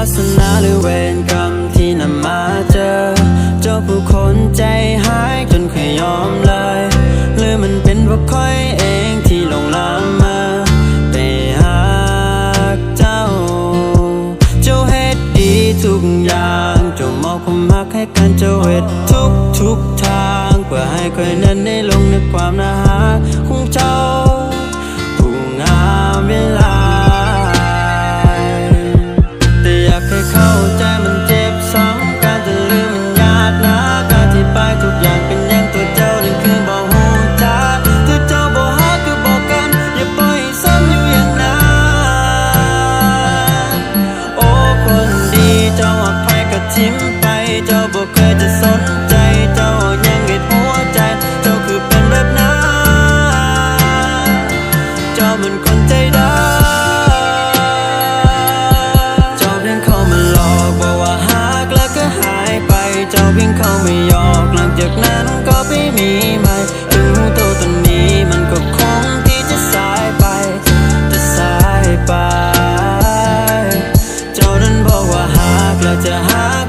าสนาหรือเวรกรรมที่นำมาเจอ เจ้าผู้คนใจหายจนเคยยอมเลย หรือมันเป็นเพราะค่อยเองที่หลงละเมอไปหากเจ้า เจ้าเฮ็ดดีทุกอย่างเจ้ามอบความรักให้กันเจ้าเฮ็ดทุกทุกทาง เพื่อให้ค่อยนั้นได้ลงในความน่ารัก เจ้าบอกเคยจะสนใจ เจ้ายังเห็นหัวใจ เจ้าคือเป็นแบบนั้น เจ้ามันคนใจดำเจ้าเพียงเข้ามาหลอกบอกว่าหากแล้วก็หายไป เจ้าเพียงเข้าไม่ยอกหลังจากนั้นก็ไม่มีใหม่ถึงตัวตนนี้มันก็คงที่จะสายไป จะสายไป เจ้านั้นบอกว่าหักแล้วจะหัก